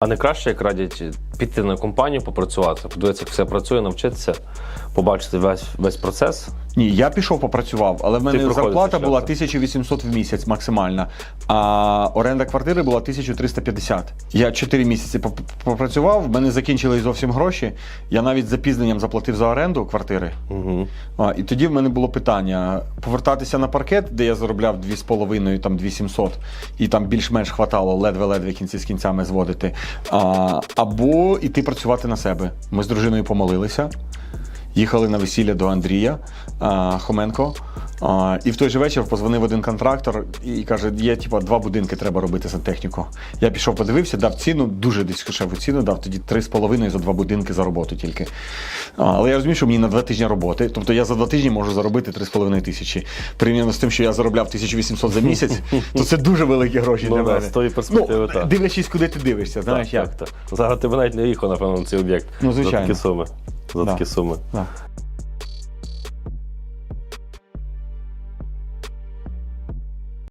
А не краще, як радять піти на компанію, попрацювати, подивитися, як все працює, навчитися, побачити весь весь процес. Ні, я пішов попрацював, але в мене зарплата була 1800 в місяць максимальна, а оренда квартири була 1350. Я 4 місяці попрацював, в мене закінчились зовсім гроші. Я навіть запізненням заплатив за оренду квартири. Угу. А, і тоді в мене було питання: повертатися на паркет, де я заробляв 2,5, там 2700, і там більш-менш хватало ледве-ледве кінці з кінцями зводити. А, або іти працювати на себе. Ми з дружиною помолилися. Їхали на весілля до Андрія а, Хоменко. А, і в той же вечір позвонив один контрактор і каже: є типа два будинки треба робити сантехніку. Я пішов, подивився, дав ціну, дуже дешеву ціну, дав тоді 3,5 за два будинки за роботу тільки. А, але я розумію, що мені на два тижні роботи, тобто я за два тижні можу заробити 3,5 тисячі. Порівняно з тим, що я заробляв 1800 за місяць, то це дуже великі гроші Ну для мене. з тої перспективи, ну, так. Дивлячись, куди ти дивишся, знаєш як. так, так. Зараз ти б навіть не їхав, напевно, на цей об'єкт Ну, за звичайно. За Да. такі суми. Да.